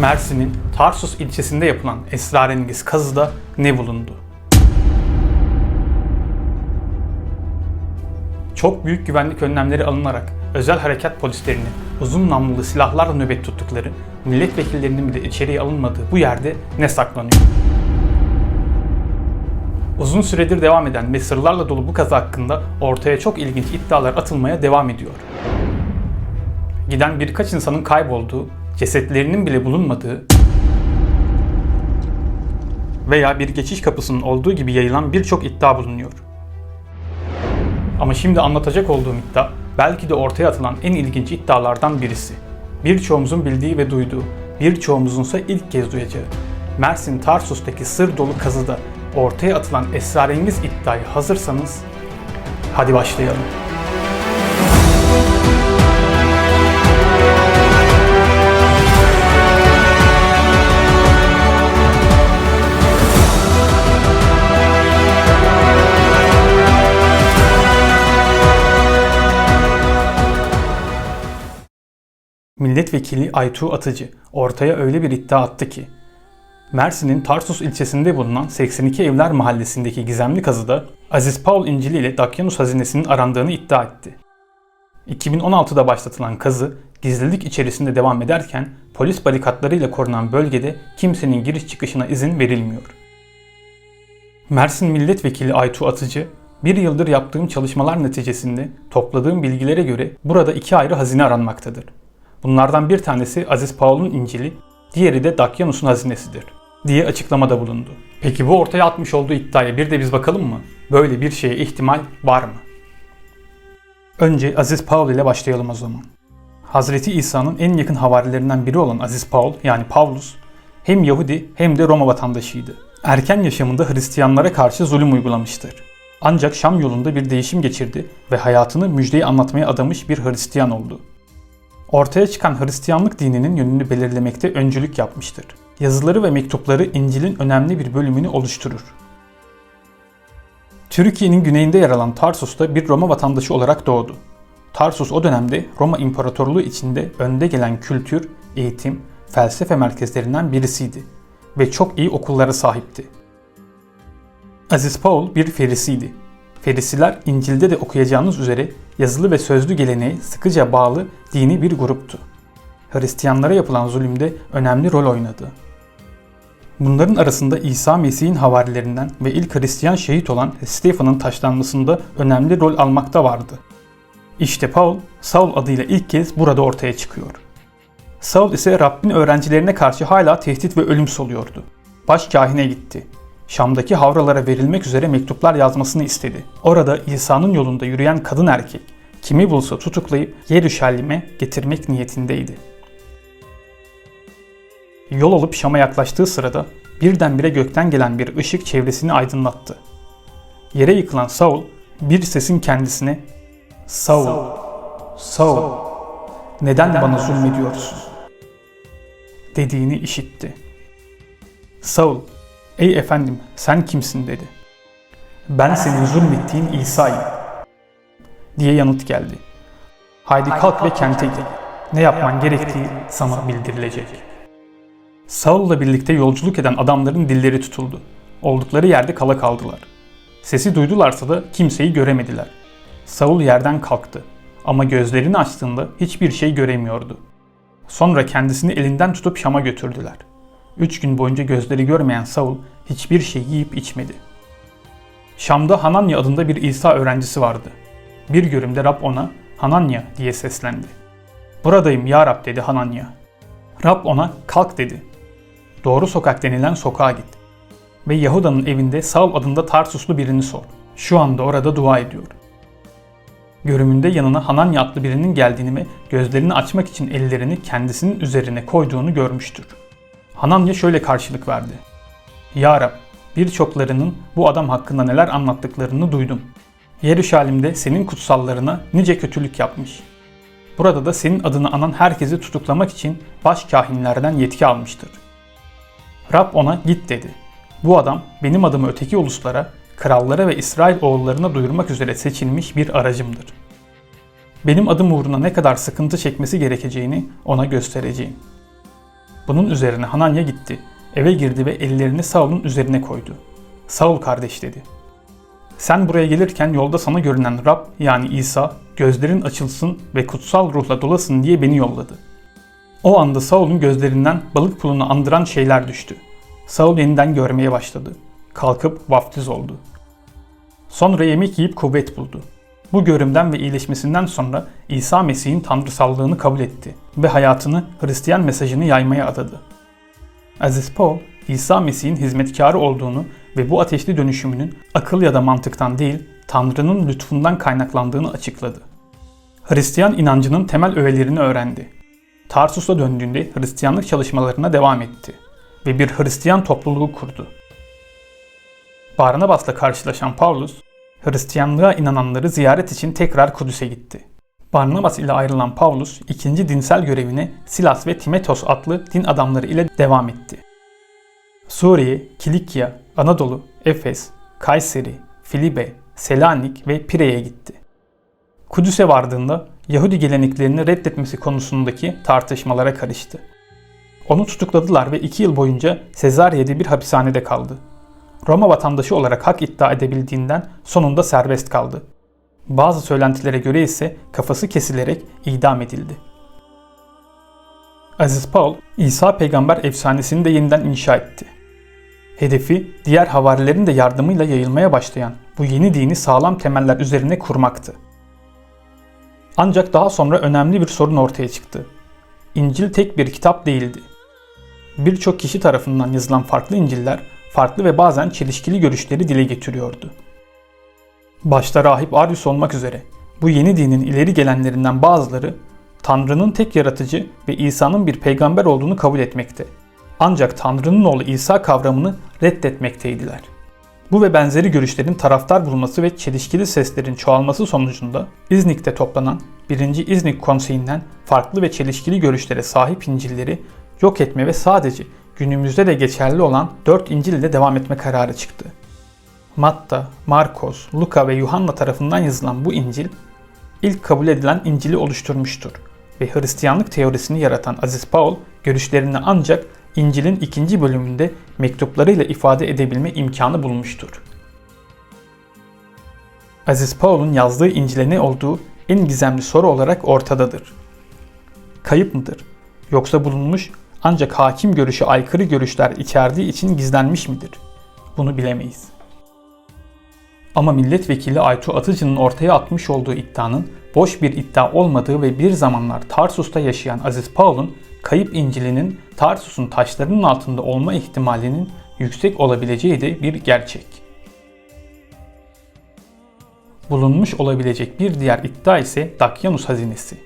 Mersin'in Tarsus ilçesinde yapılan esrarengiz kazıda ne bulundu? Çok büyük güvenlik önlemleri alınarak özel harekat polislerinin uzun namlulu silahlarla nöbet tuttukları, milletvekillerinin bile içeriye alınmadığı bu yerde ne saklanıyor? Uzun süredir devam eden ve sırlarla dolu bu kaza hakkında ortaya çok ilginç iddialar atılmaya devam ediyor. Giden birkaç insanın kaybolduğu, cesetlerinin bile bulunmadığı veya bir geçiş kapısının olduğu gibi yayılan birçok iddia bulunuyor. Ama şimdi anlatacak olduğum iddia belki de ortaya atılan en ilginç iddialardan birisi. Birçoğumuzun bildiği ve duyduğu, birçoğumuzunsa ilk kez duyacağı. Mersin Tarsus'taki sır dolu kazıda ortaya atılan esrarengiz iddiayı hazırsanız hadi başlayalım. Milletvekili Aytuğ Atıcı ortaya öyle bir iddia attı ki Mersin'in Tarsus ilçesinde bulunan 82 Evler Mahallesi'ndeki gizemli kazıda Aziz Paul İncili ile Dakyanus hazinesinin arandığını iddia etti. 2016'da başlatılan kazı gizlilik içerisinde devam ederken polis barikatlarıyla korunan bölgede kimsenin giriş çıkışına izin verilmiyor. Mersin Milletvekili Aytu Atıcı, bir yıldır yaptığım çalışmalar neticesinde topladığım bilgilere göre burada iki ayrı hazine aranmaktadır. Bunlardan bir tanesi Aziz Paul'un İncil'i, diğeri de Dakyanus'un hazinesidir diye açıklamada bulundu. Peki bu ortaya atmış olduğu iddiaya bir de biz bakalım mı? Böyle bir şeye ihtimal var mı? Önce Aziz Paul ile başlayalım o zaman. Hazreti İsa'nın en yakın havarilerinden biri olan Aziz Paul yani Pavlus hem Yahudi hem de Roma vatandaşıydı. Erken yaşamında Hristiyanlara karşı zulüm uygulamıştır. Ancak Şam yolunda bir değişim geçirdi ve hayatını müjdeyi anlatmaya adamış bir Hristiyan oldu. Ortaya çıkan Hristiyanlık dininin yönünü belirlemekte öncülük yapmıştır. Yazıları ve mektupları İncil'in önemli bir bölümünü oluşturur. Türkiye'nin güneyinde yer alan Tarsus'ta bir Roma vatandaşı olarak doğdu. Tarsus o dönemde Roma İmparatorluğu içinde önde gelen kültür, eğitim, felsefe merkezlerinden birisiydi ve çok iyi okullara sahipti. Aziz Paul bir ferisiydi. Ferisiler İncil'de de okuyacağınız üzere yazılı ve sözlü geleneğe sıkıca bağlı dini bir gruptu. Hristiyanlara yapılan zulümde önemli rol oynadı. Bunların arasında İsa Mesih'in havarilerinden ve ilk Hristiyan şehit olan Stephen'ın taşlanmasında önemli rol almakta vardı. İşte Paul, Saul adıyla ilk kez burada ortaya çıkıyor. Saul ise Rabbin öğrencilerine karşı hala tehdit ve ölüm soluyordu. Baş kahine gitti. Şam'daki havralara verilmek üzere mektuplar yazmasını istedi. Orada İsa'nın yolunda yürüyen kadın erkek kimi bulsa tutuklayıp Yeruşalim'e getirmek niyetindeydi. Yol alıp Şam'a yaklaştığı sırada birdenbire gökten gelen bir ışık çevresini aydınlattı. Yere yıkılan Saul bir sesin kendisine Saul, Saul, neden bana zulmediyorsun? dediğini işitti. Saul, ey efendim sen kimsin dedi. Ben senin zulmettiğin İsa'yım diye yanıt geldi. Haydi kalk ve kente git. Ne yapman gerektiği sana bildirilecek. Saul'la birlikte yolculuk eden adamların dilleri tutuldu. Oldukları yerde kala kaldılar. Sesi duydularsa da kimseyi göremediler. Saul yerden kalktı ama gözlerini açtığında hiçbir şey göremiyordu. Sonra kendisini elinden tutup Şam'a götürdüler. Üç gün boyunca gözleri görmeyen Saul hiçbir şey yiyip içmedi. Şam'da Hananya adında bir İsa öğrencisi vardı. Bir görümde Rab ona Hananya diye seslendi. Buradayım ya Rab dedi Hananya. Rab ona kalk dedi. Doğru sokak denilen sokağa git. Ve Yahuda'nın evinde Saul adında Tarsuslu birini sor. Şu anda orada dua ediyor. Görümünde yanına Hananya adlı birinin geldiğini ve gözlerini açmak için ellerini kendisinin üzerine koyduğunu görmüştür. Hananya şöyle karşılık verdi. Ya Rab, birçoklarının bu adam hakkında neler anlattıklarını duydum. Yeruşalim'de senin kutsallarına nice kötülük yapmış. Burada da senin adını anan herkesi tutuklamak için baş kahinlerden yetki almıştır. Rab ona git dedi. Bu adam benim adımı öteki uluslara, krallara ve İsrail oğullarına duyurmak üzere seçilmiş bir aracımdır. benim adım uğruna ne kadar sıkıntı çekmesi gerekeceğini ona göstereceğim. Bunun üzerine Hananya gitti. Eve girdi ve ellerini Saul'un üzerine koydu. Saul kardeş dedi. Sen buraya gelirken yolda sana görünen Rab yani İsa gözlerin açılsın ve kutsal ruhla dolasın diye beni yolladı. O anda Saul'un gözlerinden balık pulunu andıran şeyler düştü. Saul yeniden görmeye başladı. Kalkıp vaftiz oldu. Sonra yemek yiyip kuvvet buldu. Bu görümden ve iyileşmesinden sonra İsa Mesih'in tanrısallığını kabul etti ve hayatını Hristiyan mesajını yaymaya adadı. Aziz Paul, İsa Mesih'in hizmetkarı olduğunu ve bu ateşli dönüşümünün akıl ya da mantıktan değil, Tanrı'nın lütfundan kaynaklandığını açıkladı. Hristiyan inancının temel öğelerini öğrendi. Tarsus'a döndüğünde Hristiyanlık çalışmalarına devam etti ve bir Hristiyan topluluğu kurdu. Barnabas'la karşılaşan Paulus, Hristiyanlığa inananları ziyaret için tekrar Kudüs'e gitti. Barnabas ile ayrılan Paulus, ikinci dinsel görevine Silas ve Timetos adlı din adamları ile devam etti. Suriye, Kilikya, Anadolu, Efes, Kayseri, Filibe, Selanik ve Pire'ye gitti. Kudüs'e vardığında Yahudi geleneklerini reddetmesi konusundaki tartışmalara karıştı. Onu tutukladılar ve iki yıl boyunca Sezarye'de bir hapishanede kaldı. Roma vatandaşı olarak hak iddia edebildiğinden sonunda serbest kaldı. Bazı söylentilere göre ise kafası kesilerek idam edildi. Aziz Paul, İsa peygamber efsanesini de yeniden inşa etti. Hedefi diğer havarilerin de yardımıyla yayılmaya başlayan bu yeni dini sağlam temeller üzerine kurmaktı. Ancak daha sonra önemli bir sorun ortaya çıktı. İncil tek bir kitap değildi. Birçok kişi tarafından yazılan farklı İncil'ler farklı ve bazen çelişkili görüşleri dile getiriyordu. Başta rahip Arius olmak üzere bu yeni dinin ileri gelenlerinden bazıları Tanrı'nın tek yaratıcı ve İsa'nın bir peygamber olduğunu kabul etmekte. Ancak Tanrı'nın oğlu İsa kavramını reddetmekteydiler. Bu ve benzeri görüşlerin taraftar bulması ve çelişkili seslerin çoğalması sonucunda İznik'te toplanan 1. İznik Konseyi'nden farklı ve çelişkili görüşlere sahip İncil'leri yok etme ve sadece günümüzde de geçerli olan 4 İncil ile devam etme kararı çıktı. Matta, Markos, Luka ve Yuhanna tarafından yazılan bu İncil ilk kabul edilen İncil'i oluşturmuştur ve Hristiyanlık teorisini yaratan Aziz Paul görüşlerini ancak İncil'in ikinci bölümünde mektuplarıyla ifade edebilme imkanı bulmuştur. Aziz Paul'un yazdığı İncil'e ne olduğu en gizemli soru olarak ortadadır. Kayıp mıdır? Yoksa bulunmuş ancak hakim görüşe aykırı görüşler içerdiği için gizlenmiş midir? Bunu bilemeyiz. Ama milletvekili Aytu Atıcı'nın ortaya atmış olduğu iddianın boş bir iddia olmadığı ve bir zamanlar Tarsus'ta yaşayan Aziz Paul'un kayıp İncil'inin Tarsus'un taşlarının altında olma ihtimalinin yüksek olabileceği de bir gerçek. Bulunmuş olabilecek bir diğer iddia ise Dakyanus hazinesi.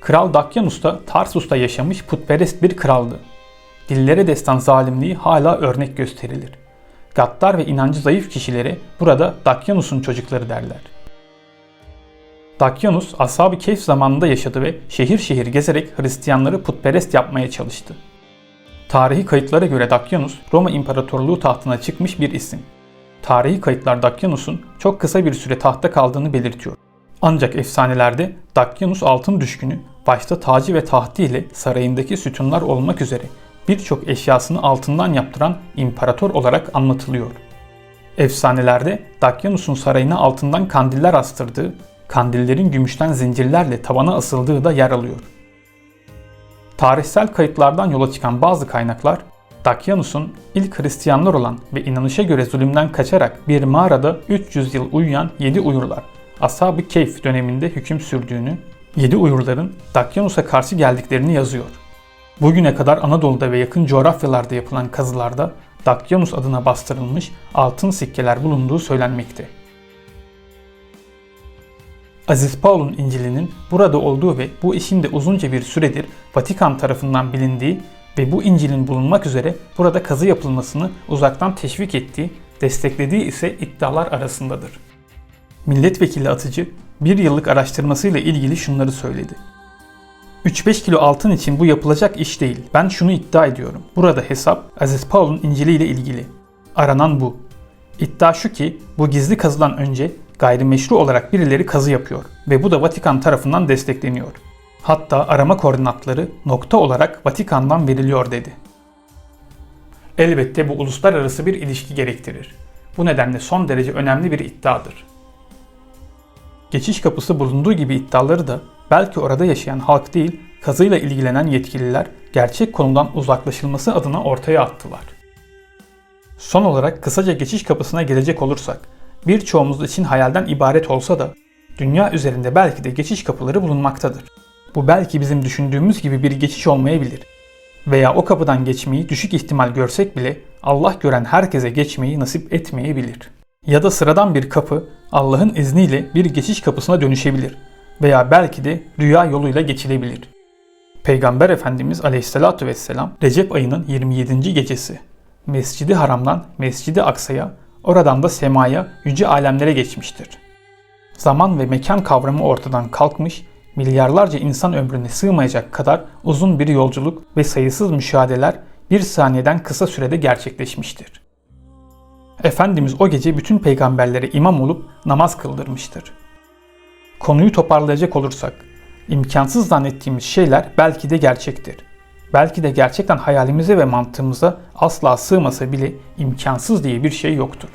Kral Dakyanus da Tarsus'ta yaşamış putperest bir kraldı. Dillere destan zalimliği hala örnek gösterilir. Gaddar ve inancı zayıf kişilere burada Dakyanus'un çocukları derler. Dakyanus Ashab-ı Kehf zamanında yaşadı ve şehir şehir gezerek Hristiyanları putperest yapmaya çalıştı. Tarihi kayıtlara göre Dakyanus Roma İmparatorluğu tahtına çıkmış bir isim. Tarihi kayıtlar Dakyanus'un çok kısa bir süre tahtta kaldığını belirtiyor. Ancak efsanelerde Dakyanus altın düşkünü başta tacı ve tahtı ile sarayındaki sütunlar olmak üzere birçok eşyasını altından yaptıran imparator olarak anlatılıyor. Efsanelerde Dakyanus'un sarayına altından kandiller astırdığı, kandillerin gümüşten zincirlerle tavana asıldığı da yer alıyor. Tarihsel kayıtlardan yola çıkan bazı kaynaklar, Dakyanus'un ilk Hristiyanlar olan ve inanışa göre zulümden kaçarak bir mağarada 300 yıl uyuyan 7 uyurlar, Ashab-ı Keyf döneminde hüküm sürdüğünü, 7 uyurların Dakyanus'a karşı geldiklerini yazıyor. Bugüne kadar Anadolu'da ve yakın coğrafyalarda yapılan kazılarda Dakyanus adına bastırılmış altın sikkeler bulunduğu söylenmekte. Aziz Paul'un İncil'inin burada olduğu ve bu işin de uzunca bir süredir Vatikan tarafından bilindiği ve bu İncil'in bulunmak üzere burada kazı yapılmasını uzaktan teşvik ettiği, desteklediği ise iddialar arasındadır. Milletvekili Atıcı bir yıllık araştırmasıyla ilgili şunları söyledi. 3-5 kilo altın için bu yapılacak iş değil. Ben şunu iddia ediyorum. Burada hesap Aziz Paul'un İncil'i ile ilgili. Aranan bu. İddia şu ki bu gizli kazıdan önce gayrimeşru olarak birileri kazı yapıyor ve bu da Vatikan tarafından destekleniyor. Hatta arama koordinatları nokta olarak Vatikan'dan veriliyor dedi. Elbette bu uluslararası bir ilişki gerektirir. Bu nedenle son derece önemli bir iddiadır. Geçiş kapısı bulunduğu gibi iddiaları da belki orada yaşayan halk değil, kazıyla ilgilenen yetkililer gerçek konudan uzaklaşılması adına ortaya attılar. Son olarak kısaca geçiş kapısına gelecek olursak, birçoğumuz için hayalden ibaret olsa da dünya üzerinde belki de geçiş kapıları bulunmaktadır. Bu belki bizim düşündüğümüz gibi bir geçiş olmayabilir. Veya o kapıdan geçmeyi düşük ihtimal görsek bile Allah gören herkese geçmeyi nasip etmeyebilir. Ya da sıradan bir kapı Allah'ın izniyle bir geçiş kapısına dönüşebilir veya belki de rüya yoluyla geçilebilir. Peygamber Efendimiz Aleyhisselatü Vesselam Recep ayının 27. gecesi Mescidi Haram'dan Mescidi Aksa'ya, oradan da semaya, yüce alemlere geçmiştir. Zaman ve mekan kavramı ortadan kalkmış, milyarlarca insan ömrüne sığmayacak kadar uzun bir yolculuk ve sayısız müşahedeler bir saniyeden kısa sürede gerçekleşmiştir. Efendimiz o gece bütün peygamberlere imam olup namaz kıldırmıştır. Konuyu toparlayacak olursak, imkansız zannettiğimiz şeyler belki de gerçektir. Belki de gerçekten hayalimize ve mantığımıza asla sığmasa bile imkansız diye bir şey yoktur.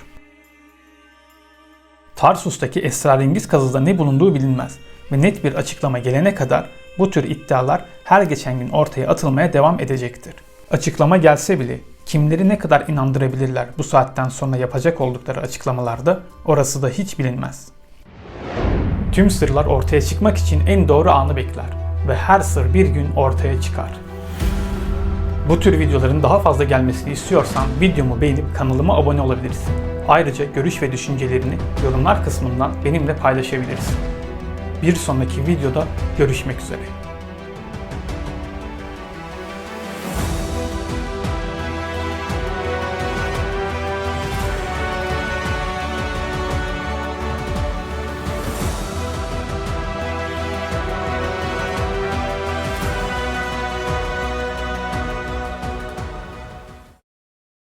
Tarsus'taki esrarengiz kazıda ne bulunduğu bilinmez ve net bir açıklama gelene kadar bu tür iddialar her geçen gün ortaya atılmaya devam edecektir. Açıklama gelse bile kimleri ne kadar inandırabilirler bu saatten sonra yapacak oldukları açıklamalarda orası da hiç bilinmez. Tüm sırlar ortaya çıkmak için en doğru anı bekler ve her sır bir gün ortaya çıkar. Bu tür videoların daha fazla gelmesini istiyorsan videomu beğenip kanalıma abone olabilirsin. Ayrıca görüş ve düşüncelerini yorumlar kısmından benimle paylaşabilirsin. Bir sonraki videoda görüşmek üzere.